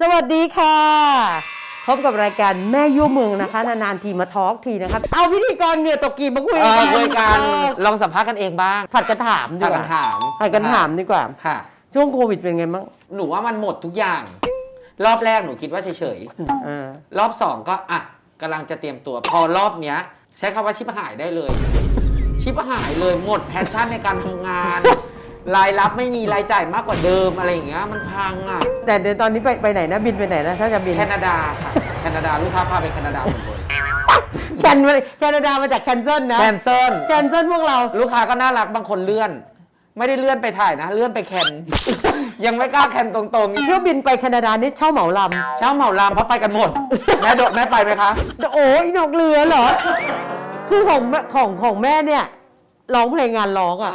สวัสดีค่ะ พบกับรายการแม่ยั่วเมืองนะคะ นานๆทีมาทอล์กทีนะคะเอาพิธีกรเหงื่อตกกีมาคุยเอกัอนคุยกัน เออลองสัมภาษณ์กันเองบ้างผัดกันถามดีผัดกกัว่านถามผัดกันถามดีกว่า ค่ะ ช่วงโควิดเป็นไงบ้างหนูว่ามันหมดทุกอย่าง รอบแรกหนูคิดว่าเฉยเออๆ รอบสองก็อะกำลังจะเตรียมตัว พอรอบเนี้ย ใช้คำว่าชิบหายได้เลย ชิบหายเลยหมดแพชชั่นในการทำงาน รายรับไม่มีรายจ่ายมากกว่าเดิมอะไรอย่างเงี้ยมันพังอะแต่เดี๋ยวตอนนี้ไปไปไหนนะบินไปไหนนะถ้าจะบินแคนาดาค่ะแคนาดาลูกค้าพาไปแคนาดาหมดเลยแคนมาแคนาดามาจากแคนเซิลนะแคนเซิลแคนเซิลพวกเรา ลูกค้าก็น่ารักบางคนเลื่อน ไม่ได้เลื่อนไปถ่ายนะ เลื่อนไปแคน ยังไม่กล้าแคนตรงๆเที่ยวบินไปแคนาดานี่เช่าเหมาลเช้าเหมาลามเพราะไปกันหมดแม่โดดแม่ไปไหมคะำโอ้ยนกเรือเหรอคือของแม่ของของแม่เนี่ยร้องเพลงงานร้องอะ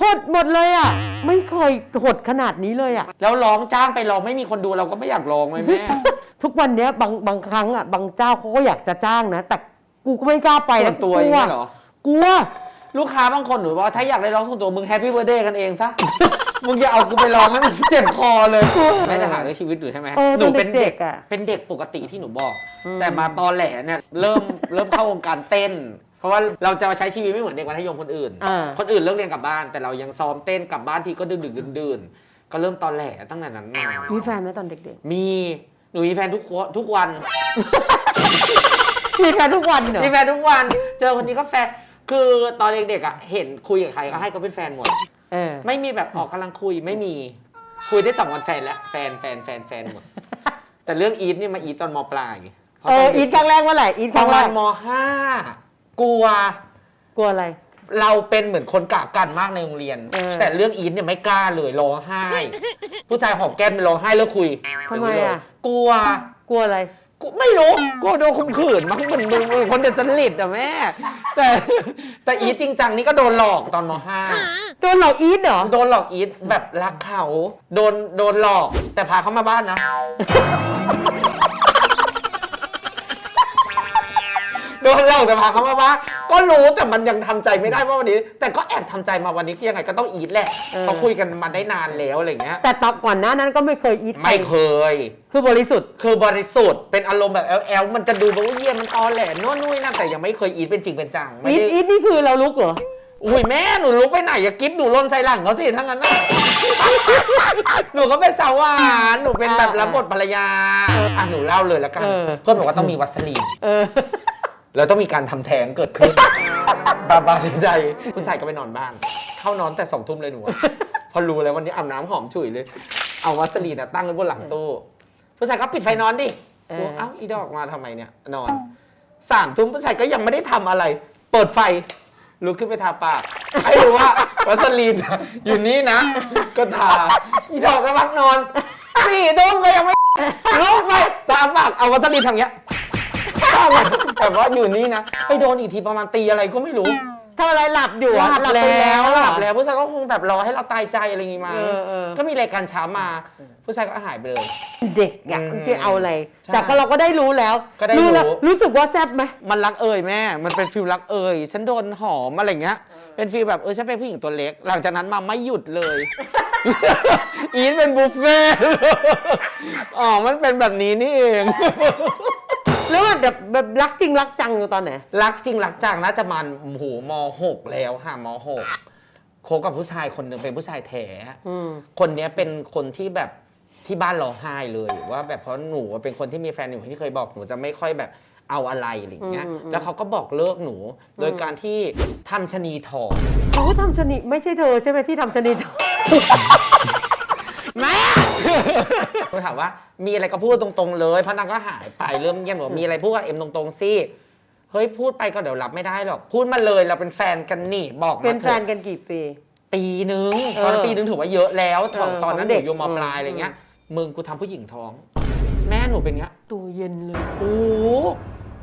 หดหมดเลยอะ ไม่เคยหดขนาดนี้เลยอะ แล้วร้องจ้างไปร้องไม่มีคนดูเราก็ไม่อยากร้องไหมแม่ ทุกวันเนี้ยบางบางครั้งอะบางเจ้าเขาก็อยากจะจ้างนะ แต่กูก็ไม่กล้าไปส่นะวนตัวกอย่างลัวนี้เหรอ กลัว ลูกค้าบางคนหนูบอกว่าถ้าอยากได้ร้องส่วนตัวมึงแฮปปี้เบ t ร์ a เดย์กันเองซะ มึงอย่าเอากูไปร้องให้มันเจ็บคอเลยแม่จะหาเรื่องชีวิตหรือใช่ไหมเออหนูเป็นเด็กตอนเด็กๆอะเป็นเด็กปกติที่หนูบอกอืมแต่มาตอนแหลเนี่ยเริ่มเริ่มเข้าวงการเต้น เพราะว่าเราจะมาใช้ชีวิตไม่เหมือนเด็กมัธยมคนอื่น อ่า คนอื่นเลิกเรียนกลับบ้าน แต่เรายังซ้อมเต้นกลับบ้านทีก็ดึกดึกๆดื่นๆก็เริ่มตอนแหลตั้งแต่นั้นมามีแฟนไหมตอนเด็กมีหนูมีแฟนทุกวันทุกวัน ๆ มีแฟนทุกวันเหรอ มีแฟนทุกวัน เจอคนนี้ก็แฟน คือตอนเด็กๆอะ เห็นคุยกับใครก็ให้เขาเป็นแฟนหมด เออ ไม่มีแบบออกกำลังคุยไม่มี คุยได้สองวันแฟนแล้ว แฟนแฟนแฟนแฟนหมด แต่เรื่องอีทนี่มาอีทตอนมปลายพราะเอตอนด็กอีทครั้งแรกเมื่อไหร่ อีทปครั้ระงแรมาณกมห้า กลัว กลัวอะไร เราเป็นเหมือนคนกะกันมากในโรงเรียน เออแต่เรื่องอีทเนี่ยไม่กล้าเลยร้องไห้ ผู้ชายหอมแก้มไปร้องไห้แล้วคุยทำไมอะกลัวกลัวอะไร กูไม่รู้กูโดนข่มขืนมั้งเหมือนมึงมึงคนเด็ดสนิทอะแม่ แต่แต่อีทจริงจังนี่ก็โดนหลอกตอนมห้า โดนหลอกอีทเหรอ โดนหลอกอีทแบบรักเขา โดนโดนหลอก แต่พาเขามาบ้านนะ โดนหลอกแต่พาเขามาบ้านก็รู้แต่มันยังทำใจไม่ได้ว่าวันนี้ แต่ก็แอบทำใจมาวันนี้ยังไงก็ต้องอีทแหละเออเพราะคุยกันมาได้นานแล้วอะไรเงี้ย แต่ตอนก่อนหน้านั้นก็ไม่เคยอีทใครไม่เคย คือบริสุทธิ์ คือบริสุทธิ์เป็นอารมณ์แบบแอลแอลมันจะดูแบบว่าเยี่ยมันตอแหลโน่นนู่นนั่นแต่ยังไม่เคยอีทเป็นจริงเป็นจังไม่อีทได้อีทนี่คือเราลุกเหรอ อุ้ยแม่หนูลุกไปไหนอย่ากิฟหนูล่นใส่หลังเขาสิทั้งนั้นนะหนูก็เป็นสาวหวานหนูเป็นแบบอ่ารับบทภรรยาอะหนูเล่าเลยแล้วกันเออเพื่อนบอกว่าต้องมีวัสลีน เออ แล้วต้องมีการทำแท้งเกิดขึ้น บาบาใดๆผู้ชายก็ไปนอนบ้าน เข้านอนแต่สองทุ่มเลยหนูอะพอรู้แล้ววันนี้อาบน้ำหอมฉุยเลย เอาวัสลีนอะตั้งไว้บนหลังตู้ผู้ชายก็ปิดไฟนอนดิเออกูเอ้าอีดอกมาทำไมเนี่ย นอนสามทุ่มผู้ชายก็ยังไม่ได้ทำอะไร เปิดไฟลุกขึ้นไปทาปาก ให้รู้ว่าวัสลีนอะอยู่นี่นะ ก็ทาอีดอกกำลังนอนสี่ทุ่มก็ยังไม่ลุกไปทาปากเอาวัสลีนทำอย่างเงี้ย ทาปากแต่ว่าอยู่นี่นะไปโดนอีกทีประมาณตีอะไรก็ไม่รู้ทำอะไรหลับอยู่หอะลับไปแล้วหอะลับแล้วผู้ชายก็คงแบบรอให้เราตายใจอะไรอย่างงี้มาเออเออ ก็มีรายการเช้ามา ผู้ชายก็หายไปเลย เด็กอะอืมจะเอาอะไร ใช่แต่ก็เราก็ได้รู้แล้วก็ได้รู้ แล้วรู้สึกว่าแซ่บไหม มันรักเอ่ยแม่ มันเป็นฟิลรักเอ่ยฉันโดนหอมอะไรเงี้ย เป็นฟิลแบบเออฉันเป็นผู้หญิงตัวเล็ก หลังจากนั้นมาไม่หยุดเลย อีทเป็นบุฟเฟ่ต์อ๋อ มันเป็นแบบนี้นี่เอง แล้วมันแบบแบบรักจริงรักจังอยู่ตอนไหน รักจริงรักจังน่าจะมันโอ้โหมหกแล้วค่ะมหกคบกับผู้ชายคนหนึ่งเป็นผู้ชายแท้ อืม คนเนี้ยเป็นคนที่แบบที่บ้านร้องไห้เลยว่าแบบเพราะหนูเป็นคนที่มีแฟนอยู่ที่เคยบอกหนูจะไม่ค่อยแบบเอาอะไรอะไรอย่างเงี้ย อืมอืม แล้วเขาก็บอกเลิกหนู โดยการที่ทำชะนีทองเขาก็ทำชนิดไม่ใช่เธอใช่ไหมที่ทำชนิดแม่ หนูถามว่ามีอะไรก็พูดตรงๆเลยพระนางก็หายไปเริ่มเงียบบอกมีอะไรพูดกับเอ็มตรงๆสิเฮ้ยพูดไปก็เดี๋ยวรับไม่ได้หรอก พูดมาเลยเราเป็นแฟนกันนี่บอกมาเป็นแฟนถอะกันกี่ปี ปีนึงเออตอนนั้นปีนึงถือว่าเยอะแล้วเออตอนนั้นของหเด็นูกอยู่มปลายอืมอะไรเงี้ยมึงกูทำผู้หญิงท้อง แม่หนูเป็นเงี้ย ตัวเย็นเลย โอ้โห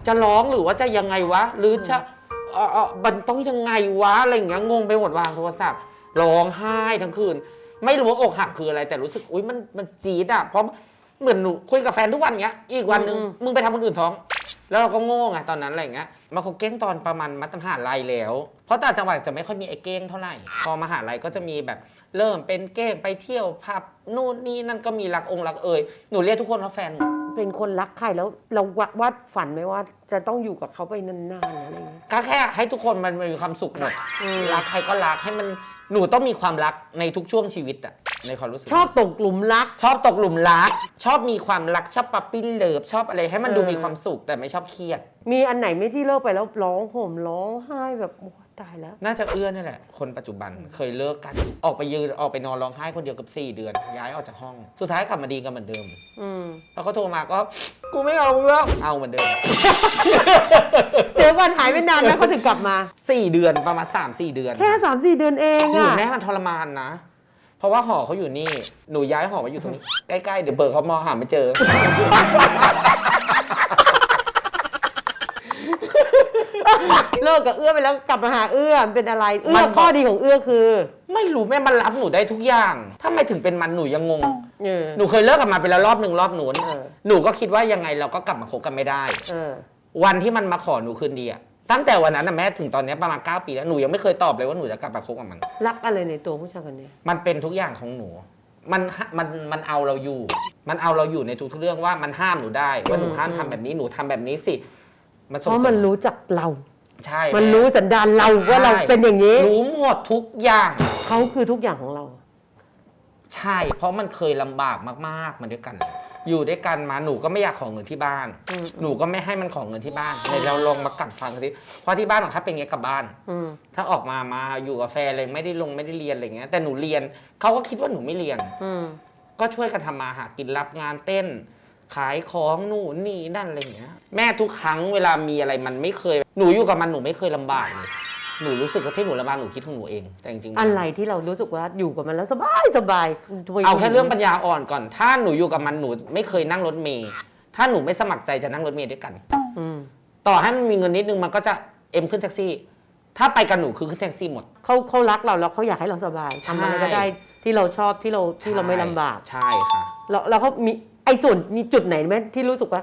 จะร้องหรือว่าจะยังไงวะ หรือจะเออเออมันต้องยังไงวะ อะไรอย่างเงี้ย งงไปหมดวางโทรศัพท์ ร้องไห้ทั้งคืน ไม่รู้ว่าอกหักคืออะไรแต่รู้สึกอุ้ยมันมันจี๊ดอะเพราะเหมือนหนูคุยกับแฟนทุกวันเงี้ย อีกวันหนึงอืม มึงไปทำคนอื่นท้อง แล้วเราก็โง่ไงตอนนั้นอะไรเงี้ยมาเขาเก้งตอนประมาณมัธยมหาลัยแล้ว เพราะต่างจังหวัดจะไม่ค่อยมีไอ้เก้งเท่าไหร่ พอมหาลัยก็จะมีแบบเริ่มเป็นเก้งไปเที่ยวผับนู่นนี่นั่นก็มีรักองค์รักเอ่ยหนูเรียกทุกคนว่าแฟนหนู เป็นคนรักใครแล้วเราวาดฝันไหมว่า จะต้องอยู่กับเขาไปนานๆอะไรเงี้ย ก็แค่ให้ทุกคนมันมีความสุขหมดอืม รักใครก็รักให้มันหนูต้องมีความรักในทุกช่วงชีวิตอะในความรู้สึก ชอบตกหลุมรัก ชอบตกหลุมรัก ชอบมีความรักชอบปั๊ปปี้เลิฟชอบอะไรให้มันดูเออ มีความสุขแต่ไม่ชอบเครียด มีอันไหนไม่ที่เลิกไปแล้วร้องห่มร้องไห้แบบโอ้ ตายแล้ว น่าจะเอื้อนี่แหละ คนปัจจุบันเคยเลิกกัน ออกไปยืนออกไปนอนร้องไห้คนเดียวกับ4เดือน ย้ายออกจากห้อง สุดท้ายกลับมาดีกันเหมือนเดิม อืมแล้วเขาโทรมาก็ กูไม่เอามึงแล้วเอาเหมือนเดิม เดี๋ยวก่อนหายไปนานนะเขาถึงกลับมา 4 เดือนประมาณ3 4 เดือน แค่สามสี่เดือนเองอยู่อะแม่มันทรมานนะ เพราะว่าหอเขาอยู่นี่ หนูย้ายหอมาอยู่ตรงนี้ ใกล้ ๆ เดี๋ยวเบิร์เขามองหาไม่เจอ เลิกกับเอื้อไปแล้วกลับมาหาเอื้อมันเป็นอะไร เอื้มัอนข้อดีของเอื้อคือไม่รู้แม่มันรับหนูได้ทุกอย่างทำไมถึงเป็นมันหนูยังงง เออ หนูเคยเลิกกับมันไปแล้วรอบหนึ่งรอบหนูนเออ หนูก็คิดว่ายังไงเราก็กลับมาคบกันไม่ได้ เออ วันที่มันมาขอหนูคืนดีอะตั้งแต่วันนั้นนะแม่ถึงตอนนี้ประมาณ 9 ปีแล้วหนูยังไม่เคยตอบเลยว่าหนูจะกลับมาคบกับมัน รักอะไรในตัวผู้ชายคนนี้ มันเป็นทุกอย่างของหนู มันฮะมัน มันเอาเราอยู่ มันเอาเราอยู่ในทุกๆเรื่องว่ามันห้ามหนูได้ ว่าหนูอืมห้ามอืมทำแบบนี้ หนูทำแบบนี้สิ มันเพส่งราะเสมันริมรู้จักเรา ใช่มันแรู้สันดานเราว่าเราใช่เป็นอย่างนี้ รู้หมดทุกอย่างเขาคือทุกอย่างของเรา ใช่ เพราะมันเคยลำบากมากๆมาด้วยกัน อยู่ด้วยกันมาหนูก็ไม่อยากขอเงินที่บ้านอืมหนูก็ไม่ให้มันขอเงินที่บ้านเลยเราลองมากัดฟังกันสิเพราะที่บ้านของถ้าเป็นอย่างเงี้ยกลับบ้านอืมถ้าออกมามาอยู่กับแฟนเลยไม่ได้ลงไม่ได้เรียนอะไรเงี้ยแต่หนูเรียนเขาก็คิดว่าหนูไม่เรียนอืมก็ช่วยกันทำมาหากินรับงานเต้น ขายของนู่นนี่นั่นอะไรเงี้ย แม่ทุกครั้งเวลามีอะไรมันไม่เคย หนูอยู่กับมันหนูไม่เคยลำบากเลยหนูรู้สึกว่าที่หนูลำบากหนูคิดของหนูเอง แต่จริงๆอะไรที่เรารู้สึกว่าอยู่กับมันแล้วสบายสบายทำไมเอาแค่เรื่องปัญญาอ่อนก่อน ถ้าหนูอยู่กับมันหนูไม่เคยนั่งรถเมย์ถ้าหนูไม่สมัครใจจะนั่งรถเมย์ด้วยกัน อืมต่อให้มันมีเงินนิดนึงมันก็จะเอ็มขึ้นแท็กซี่ ถ้าไปกับหนูคือขึ้นแท็กซี่หมด เขาเขารักเราแล้วเขาอยากให้เราสบายทำอะไรก็ได้ที่เราชอบที่เราที่เราไม่ลำบาก ใช่ค่ะ แล้วแล้วเขามีไอ้ส่วนมีจุดไหนไหมที่รู้สึกว่า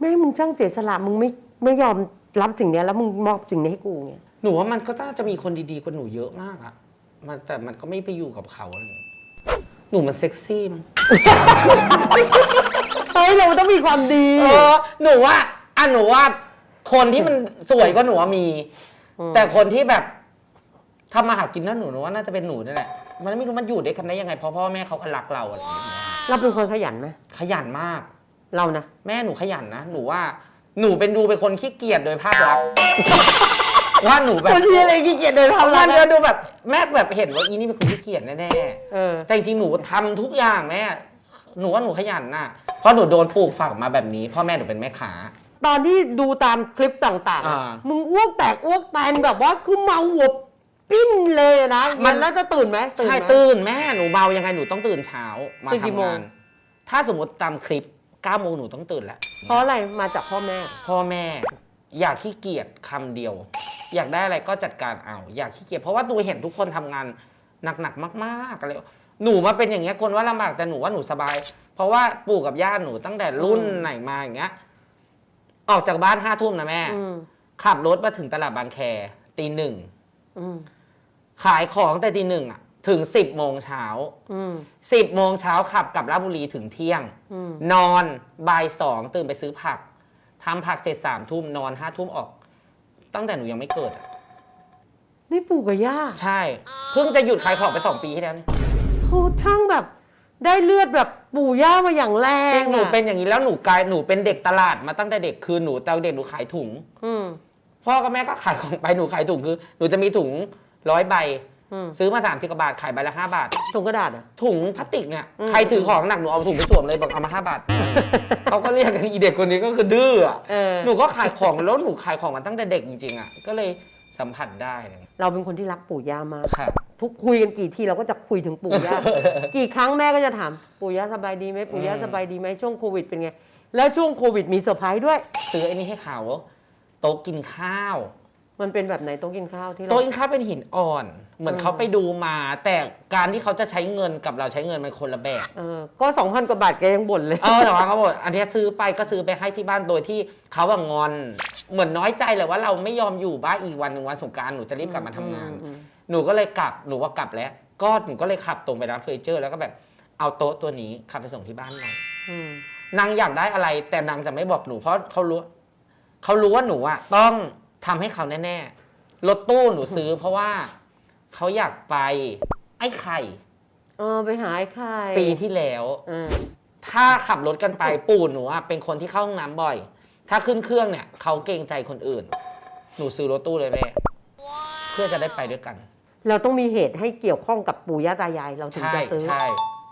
แม่มึงช่างเสียสละมึงไม่ไม่ยอมรับสิ่งเนี้ยแล้วมึงมอบสิ่งนี้ให้กูเนี่ยหนูว่ามันก็น่าจะมีคนดีๆกว่าหนูเยอะมากอะมันแต่มันก็ไม่ไปอยู่กับเขาอะไรอย่างเงี้ยหนูมันเซ็กซี่มั้งเฮ้ยเราต้องมีความดีเออหนูว่าอะหนูว่าคนที่มันสวยก็หนูว่ามีมแต่คนที่แบบทำมาหากินนั่นหนูหนูว่าน่าจะเป็นหนูนั่นแหละมันไม่รู้มันอยู่ด้วยกันได้ยังไงเพราะพ่อแม่เขาก็รักเราอะไรอย่างเงี้ย เราเป็นคนขยันไหมขยันมาก เรานะแม่หนูขยันนะ หนูว่า หนูเป็นดูเป็นคนขี้เกียจโดยภาพลักษณ์ ว่าหนูแบบคนที่อะไรขี้เกียจเดินเอาทำละร้านเดินดูแบบแม่แบบเห็นว่าอีนี่เป็นคนขี้เกียจแน่ๆเออแต่จริงๆหนูทำทุกอย่างแม่ หนูว่าหนูขยันน่ะ เพราะหนูโดนปลูกฝังมาแบบนี้พ่อแม่หนูเป็นแม่ค้า ตอนที่ดูตามคลิปต่างๆอะอ่ามึงอ้วกแตกอ้วกแตนแบบว่าคือเมาหัว ปิ้นเลยอะนะมัมันน แล้วจะตื่นไหมใช่ไหม ตื่นแม่หนูเมายังไงหนูต้องตื่นเช้ามาตื่นกี่ทำโมงงานถ้าสมมติตามคลิป9โมงหนูต้องตื่นแล้ว เพราะอะไรมาจากพ่อแม่ พ่อแม่ อยากขี้เกียจคำเดียว อยากได้อะไรก็จัดการเอา อยากขี้เกียจเพราะว่าหนูเห็นทุกคนทำงานหนักๆมากๆอะไรหนูมาเป็นอย่างเงี้ยคนว่าลำบากแต่หนูว่าหนูสบาย เพราะว่าปู่กับย่าหนูตั้งแต่รุ่นอืม ไหนมาอย่างเงี้ยออกจากบ้านห้าทุ่มนะแม่ อืมขับรถมาถึงตลาดบางแคตีหนึ่ง อืม ขายของแต่ตีหนึ่งอะถึงสิบโมงเช้าอืมสิบโมงเช้าขับกลับราชบุรีถึงเที่ยงอืมนอนบ่ายสองตื่นไปซื้อผักทำผักเสร็จสามทุ่มนอนห้าทุ่มออก ตั้งแต่หนูยังไม่เกิดอะนี่ปู่กับย่าใช่ เพิ่งจะหยุดขายของไปสองปีที่แล้วเนี่ยโทช่างแบบ ได้เลือดแบบปู่ย่ามาอย่างแรจริงงหนูอะเป็นอย่างนี้แล้วหนูกลายหนูเป็นเด็กตลาดมาตั้งแต่เด็กคือหนูตอนเด็กหนูขายถุง อืม พ่อกับแม่ก็ขายของไปหนูขายถุงคือ หนูจะมีถุง ร้อยใบ อืมซื้อมาสามสิบกว่าบาท ขายใบละห้าบาท ถุงกระดาษอะ ถุงพลาสติกเนี่ยอืม ใครถือของหนักหนูเอาถุงไปสวมเลยบอกเอามาห้าบาท เขาก็เรียกกันอีเด็กคนนี้ก็คือดื้ออะเออหนูก็ขายของแล้วหนูขายของมาตั้งแต่เด็กจริงๆอะก็เลยสัมผัสได้เลยเราเป็นคนที่รักปู่ย่ามาก ค่ะ ทุกคุยกันกี่ทีเราก็จะคุยถึงปู่ย่า กี่ครั้งแม่ก็จะถามปู่ย่าสบายดีไหมปู่ย่าอืม สบายดีไหมช่วงโควิดเป็นไง แล้วช่วงโควิดมีเซอร์ไพรส์ด้วย ซื้อไอ้นี่ให้เขาโต๊ะกินข้าว มันเป็นแบบไหนโต๊ะกินข้าวที่เรา โต๊ะอินค้าเป็นหินอ่อน เหมือนอืมเขาไปดูมา แต่การที่เขาจะใช้เงินกับเราใช้เงินมันคนละแบบ เออก็สองพันกว่าบาทแกยังบ่นเลย เออแต่ว่าเขาบอกอันเนี้ยซื้อไปก็ซื้อไปให้ที่บ้านโดยที่เขาอะงอน เหมือนน้อยใจเลยว่าเราไม่ยอมอยู่บ้านอีกวันหนึ่งวันสงกรารหนูจะรีบกลับมาทำงานอืม หนูก็เลยกลับหนูว่ากลับแล้ว ก็หนูก็เลยขับตรงไปร้านเฟอร์นิเจอร์แล้วก็แบบเอาโต๊ะตัวนี้ขับไปส่งที่บ้านหน่อยอืมนางอยากได้อะไร แต่นางจะไม่บอกหนูเพราะเขารู้เขารู้ว่าหนูอะต้อง ทำให้เขาแน่ๆรถตู้หนูซื้อ เพราะว่าเขาอยากไปไอ้ไข่ เออไปหาไอ้ไข่ปีที่แล้ว อ่าถ้าขับรถกันไปปู่หนูอะเป็นคนที่เข้าห้องน้ำบ่อย ถ้าขึ้นเครื่องเนี่ยเขาเกรงใจคนอื่น หนูซื้อรถตู้เลยแม่เพื่อจะได้ไปด้วยกัน เราต้องมีเหตุให้เกี่ยวข้องกับปู่ย่าตายายเราถึงใช่จะซื้อ ใช่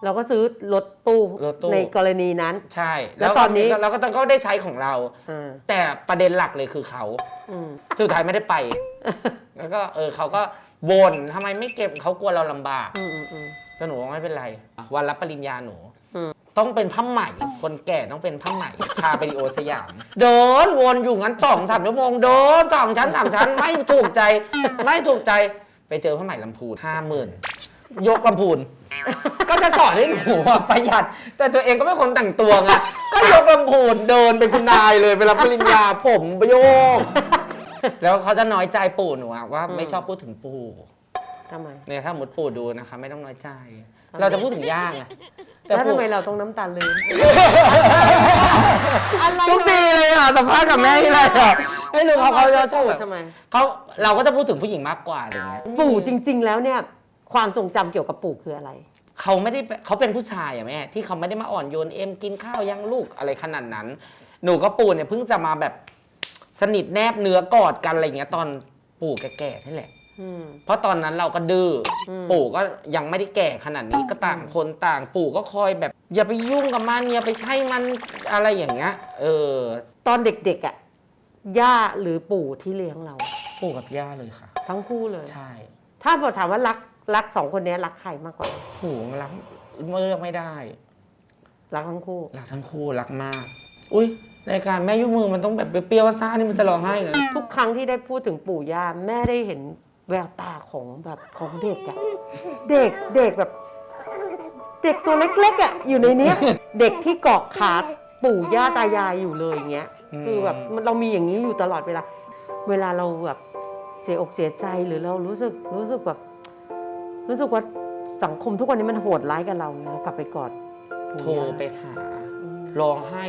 เราก็ซื้อรถตู้รถตู้ ในกรณีนั้น ใช่แล้วตอนนี้ เราก็ต้องก็ได้ใช้ของเรา อ่าแต่ประเด็นหลักเลยคือเขา อืม สุดท้ายไม่ได้ไป แล้วก็เออเขาก็บ่นทำไมไม่เก็บเขากลัวเราลำบากอืมอืมอืม แต่หนูว่าไม่เป็นไร วันรับปริญญาหนูอืม ต้องเป็นผ้าไหมคนแก่ต้องเป็นผ้าไหม พาไปริโอสยามเดินวนอยู่งั้นสองสามชั่วโมงเดินสองชั้นสามชั้นไม่ถูกใจ ไม่ถูกใจไปเจอผ้าไหมลำพูนห้าหมื่น ยกลำพูน ก็จะสอนให้หนูอะประหยัด แต่ตัวเองก็ไม่คนแต่งตัวไงก็ยกลำพูนเดินเป็นคุณนายเลยไปรับปริญญาผมประโยก แล้วเขาจะน้อยใจปู่หนูอะว่าไม่ชอบพูดถึงปู่ ทำไม เนี่ยถ้าหมดปู่ดูนะคะ ไม่ต้องน้อยใจ ทำไม เราจะพูดถึงย่าไงแล้วทำปู่ไมเราต้องน้ำตาลืมทุกปีเลยอะสัมภาษณ์กับแม่ที่ไรอะไม่รู้เขาเขาจะชอบแบบทำไม เขาเราก็จะพูดถึงผู้หญิงมากกว่าอะไรเงี้ยปู่จริง ๆ แล้วเนี่ย ความทรงจำเกี่ยวกับปู่คืออะไร เขาไม่ได้เป็นเขาเป็นผู้ชายอะแม่ที่เขาไม่ได้มาอ่อนโยนเอ็มกินข้าวยังลูกอะไรขนาดนั้น หนูก็ปู่เนี่ยเพิ่งจะมาแบบสนิทแนบเนื้อกอดกันอะไรเงี้ยตอนปู่แก่ๆนี่แหละ อืม เพราะตอนนั้นเราก็ดื้ออม ปู่ก็ยังไม่ได้แก่ขนาดนี้ก็ต่างคนต่าง ปู่ก็คอยแบบ อย่าไปยุ่งกับมันอย่าไปใช้มันอะไรอย่างเงี้ยเออ ตอนเด็กๆอะย่าหรือปู่ที่เลี้ยงเรา ปู่กับย่าเลยค่ะ ทั้งคู่เลย ใช่ ถ้าบอกถามว่ารัก รักสองคนเนี้ยรักใครมากกว่า โหรักเลือกไม่ได้ รักทั้งคู่ รักทั้งคู่รักมาก อุ้ยรายการแม่ยุ่งมือมันต้องแบบเปรี้ยวๆซ่านี่มันจะร้องไห้เลยทุกครั้งที่ได้พูดถึงปู่ย่าแม่ได้เห็นแววตาของแบบของเด็กอะเด็กเด็กแบบ เด็กตัวเล็กๆอะอยู่ในเนี้ย เด็กที่เกาะขาปู่ย่าตายายอยู่เลยอย่างเงี้ย คือแบบมันเรามีอย่างนี้อยู่ตลอดเวลา เวลาเราแบบเสียอกเสียใจหรือเรารู้สึกรู้สึกแบบ รู้สึกว่าสังคมทุกวันนี้มันโหดร้ายกับเราเนี่ยเรากลับไปกอดปู่โทรย่าไปหาอืมร้องไห้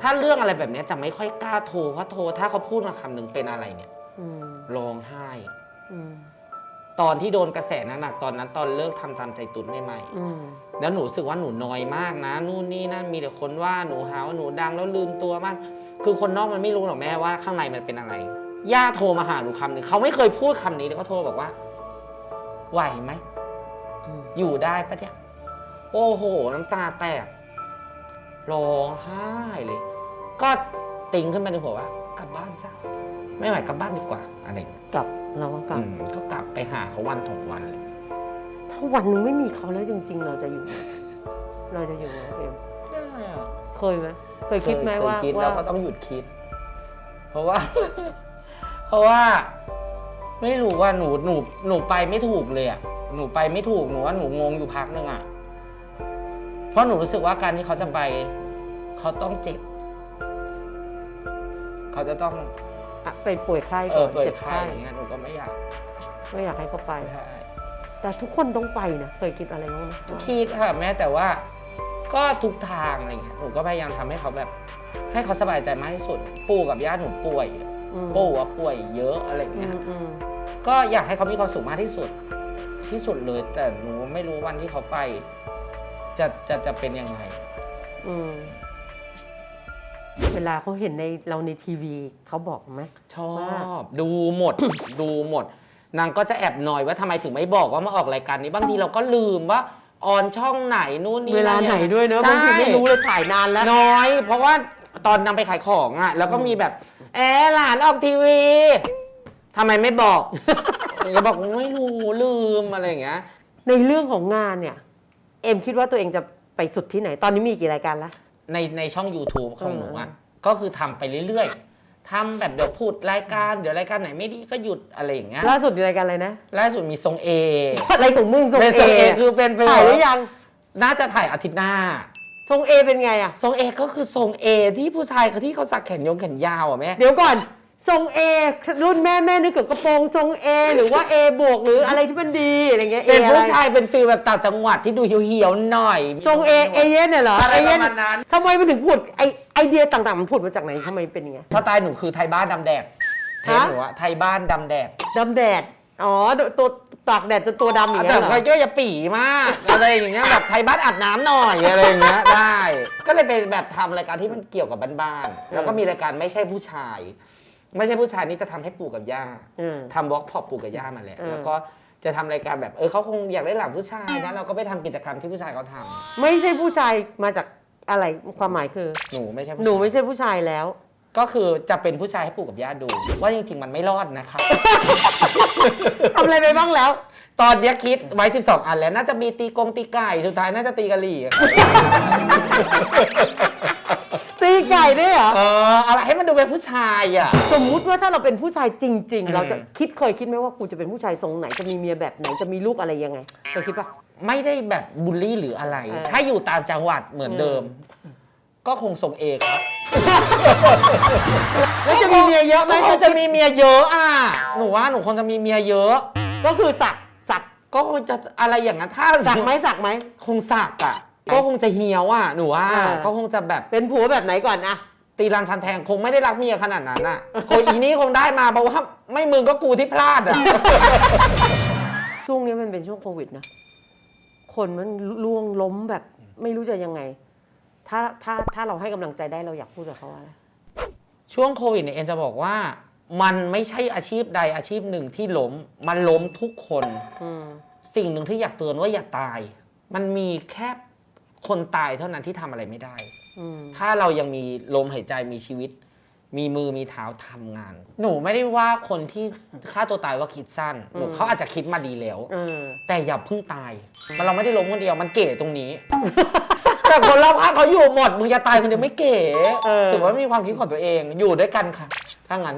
ถ้าเรื่องอะไรแบบเนี้ยจะไม่ค่อยกล้าโทรเพราะโทรถ้าเขาพูดมาคำหนึ่งเป็นอะไรเนี่ยอืมร้องไห้ อืมตอนที่โดนกระแสหนักๆตอนนั้นตอนเลิกทำตามใจตุนใหม่ๆ อืมแล้วหนูรู้สึกว่าหนูน้อยมากนะ นู่นนี่นั่นมีแต่คนว่าหนูหาว่าหนูดังแล้วลืมตัวมากคือคนนอกมันไม่รู้หรอกแม่ว่าข้างในมันเป็นอะไร ย่าโทรมาหาหนูคำหนึ่งเขาไม่เคยพูดคำนี้เลยเขาโทรบอกว่า ไหวไหมอืมอยู่ได้ปะเนี่ย โอ้โห น้ำตาแตก ร้องไห้เลย ก็ติงขึ้นมาในหัวว่า กลับบ้านจ้ะไม่ไหวกลับบ้านดีกว่า อะไรอย่างเงี้ยกลับเราก็กลับ อืมก็กลับไปหาเขาวันสองวันเลย ถ้าวันหนึ่งไม่มีเขาแล้วจริง ๆ เราจะอยู่เราจะอยู่ไหมเอ็มเคยไหมเคยคิดไหมเคยว่าคิดว่าแล้วก็ต้องหยุดคิด เพราะว่า เพราะว่า ไม่รู้ว่าหนูหนูหนูไปไม่ถูกเลยอะหนูไปไม่ถูกหนูว่าหนูงงอยู่พักนึงอะเพราะหนูรู้สึกว่าการที่เขาจะไป เขาต้องเจ็บ เขาจะต้องอะไปป่วยไข้เอก่ออนเปิดเจ็บไข้ไข้อย่างเงี้ยหนูก็ไม่อยากไม่อยากให้เขาไป ใช่ แต่ทุกคนต้องไปนะเคยคิดอะไรบ้างไหมคิดค่ะแม่แต่ว่าก็ทุกทางอะไรเงี้ยหนูก็พยายามทำให้เขาแบบ ให้เขาสบายใจมากที่สุด ปู่กับย่าหนูป่วยอืม ปู่ว่าป่วยเยอะอะไรอืเงี้ยมอืมก็อยากให้เขามีความสุขมากที่สุด ที่สุดเลย แต่หนูไม่รู้วันที่เขาไป จะจะจะเป็นยังไงอืมเวลาเขาเห็นในเราในทีวีเขาบอกไหม ชอมาก บ ดูหมด ดูหมด นางก็จะแอบหน่อยว่าทำไมถึงไม่บอกว่ามาออกรายการนี้บางทีเราก็ลืมว่าออนช่องไหนนู่นนี่เวลาไหนด้วยเนอะใช่ บางทีไม่รู้เลยถ่ายนานแล้ว น้อย เพราะว่าตอนนำไปขายของอะแล้วก็มีแบบ แอะหลานออกทีวีทำไมไม่บอกอย่าบอกไม่รู้ลืมอะไรอย่างเงี้ย ในเรื่องของงานเนี่ย เอ็มคิดว่าตัวเองจะไปสุดที่ไหน ตอนนี้มีกี่รายการแล้วในในช่อง YouTube ของหนูอะเออก็คือทำไปเรื่อยๆทำแบบเดี๋ยวพูดรายการเดี๋ยวรายการไหนไม่ดีก็หยุดอะไรอย่างเงี้ยล่าสุดในรายการอะไรนะ ล่าสุดมีทรงเออะไรของมึงทรงเป็นเอทรงเอคือเป็นเป็นถ่ายหรือยัง น่าจะถ่ายอาทิตย์หน้า ทรงเอเป็นไงอะทรงเอก็คือทรงเอที่ผู้ชายเขาที่เขาสักแขนยงแขนยาวอะแม่ เดี๋ยวก่อน ทรงเอรุ่นแม่แม่นึกถึงกระโปรงทรงเอหรือว่าเอบวกหรืออะไรที่มันดีอะไรเงี้ย A เป็นผู้อะไรชายเป็นฟีลแบบต่างจังหวัดที่ดูเหี่ยวๆหน่อยทรงเอเอเย่นเนี่ยเหรออะไรเอปเย่นระมาณนั้นทำไมมันถึงผุดไอไอเดียต่างๆมันผุดมาจากไหนทำไมเป็นอย่างเงี้ย สไตล์หนูคือไทยบ้านดำแดดเทปฮะหนูอะไทยบ้านดำแดดดำแดด อ๋อตัว ตากแดดจนตัวดำอย่างแต่เงี้ยเหรอก็อย่าปีมากอะไรอย่างเงี้ยแบบไทยบ้านอาบน้ำหน่อยอะไรอย่างเงี้ยได้ ก็เลยเป็นแบบทำรายการที่มันเกี่ยวกับบ้านๆแล้วก็มีรายการไม่ใช่ผู้ชาย ไม่ใช่ผู้ชายนี่จะทำให้ปู่กับย่าอืมทำวอล์กพอปู่กับย่ามาแล้วเออแล้วก็จะทำรายการแบบเออเขาคงอยากได้หลังผู้ชายนะเราก็ไปทำกิจกรรมที่ผู้ชายเขาทำไม่ใช่ผู้ชายมาจากอะไรความหมายคือ หนูไม่ใช่ผู้ชายหนูไม่ใช่ผู้ชายแล้ว ก็คือจะเป็นผู้ชายให้ปู่กับย่าดู ว่าจริงๆมันไม่รอดนะครับทำอะไรไปบ้างแล้ว ตอนเนี้ยคิดไว้ 12 อันแล้ว น่าจะมีตีกงตีไก่สุดท้ายน่าจะตีกะหรี่อะครับตีไก่ด้วยเหรอ เอออะไรให้มันดูเป็นผู้ชายอะ สมมุติว่าถ้าเราเป็นผู้ชายจริง อืม ๆ เราจะคิดเคยคิดไหมว่ากูจะเป็นผู้ชายทรงไหนจะมีเมียแบบไหนจะมีลูกอะไรยังไงเคยคิดปะ ไม่ได้แบบบูลลี่หรืออะไร เออ ถ้าอยู่ต่างจังหวัดเหมือนเดิม ก็คงส่งเอกครับ แล้วจะมีเมียเยอะไหมก็คงจะมีเมียเยอะอะ หนูว่าหนูคงจะมีเมียเยอะ ก็คือสักสักก็คงจะอะไรอย่างนั้น ถ้าสักไหมสักไหม คงสักอะ ก็คงจะเหี่ยวอะ หนูว่าเออก็คงจะแบบเป็นผัวแบบไหนก่อนอะ ตีรันฟันแทงคงไม่ได้รักเมียขนาดนั้นอะ คงอีนี้คงได้มาเพราะว่าไม่มึงก็กูที่พลาดอะ ช่วงนี้มันเป็นช่วงโควิดนะ คนมันล่วงล้มแบบไม่รู้จะยังไง ถ้าถ้าถ้าเราให้กำลังใจได้เราอยากพูดกับเขาว่าอะไรช่วงโควิดเนี่ยเอ็นจะบอกว่า มันไม่ใช่อาชีพใดอาชีพหนึ่งที่ล้ม มันล้มทุกคน อืมสิ่งหนึ่งที่อยากเตือนว่าอย่าตาย มันมีแค่คนตายเท่านั้นที่ทำอะไรไม่ได้ อืมถ้าเรายังมีลมหายใจมีชีวิต มีมือมีเท้าทำงาน หนูไม่ได้ว่าคนที่ฆ่าตัวตายว่าคิดสั้นหนูอืมเขาอาจจะคิดมาดีแล้ว เออแต่อย่าเพิ่งตาย มันเราไม่ได้ล้มคนเดียวมันเก๋ตรงนี้ แต่คนรอบข้างเขาอยู่หมด มึงจะตายคนเดียวไม่เก๋เออ ถือว่ามีความคิดของตัวเอง อยู่ด้วยกันค่ะ ถ้างั้น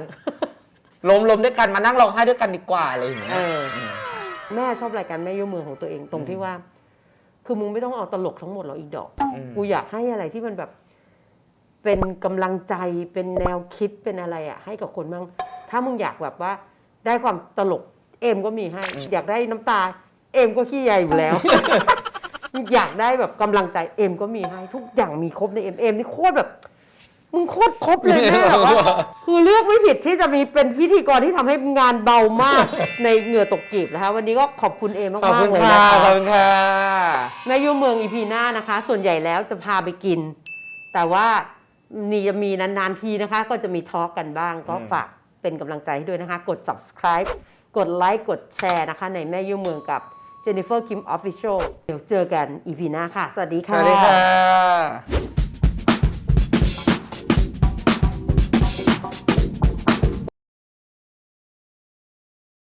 ล้มล้มด้วยกันมานั่งร้องไห้ด้วยกันดีกว่าอะไรอย่างเงี้เอยอแม่ชอบรายการแม่ยุ่งเมืองของตัวเองตรงที่ว่า คือมึงไม่ต้องเอาตลกทั้งหมดหรอกอีกดอก อืม กูอยากให้อะไรที่มันแบบ เป็นกำลังใจเป็นแนวคิดเป็นอะไรอะให้กับคนบ้างถ้ามึงอยากแบบว่า ได้ความตลก เอ็มก็มีให้ อยากได้น้ำตา เอ็มก็ขี้ใหญ่อยู่แล้ว อยากได้แบบกำลังใจเอ็มก็มีให้ทุกอย่างมีครบในเอ็มเอ็มนี่โคตรแบบ มึงโคตรครบเลยแม่แบบว่าคือเลือกไม่ผิดที่จะมีเป็นพิธีกรที่ทำให้งานเบามาก ในเหงื่อตกกีบนะคะวันนี้ก็ขอบคุณเอมากขอบๆคุณเลยค่ะ นะคะขอบคุณค่ะ แม่ยุ่งเมืองอีพีหน้านะคะ ส่วนใหญ่แล้วจะพาไปกิน แต่ว่านี่จะมีนานๆทีนะคะ ก็จะมีทอล์กกันบ้าง ก็อืม ฝากเป็นกำลังใจให้ด้วยนะคะ กด subscribe กดไลค์กดแชร์นะคะ ในแม่ยุ่งเมืองกับ Jennifer Kim Official เดี๋ยวเจอกันอีพีหน้าค่ะ สวัสดีค่ะวัสดีค่ะ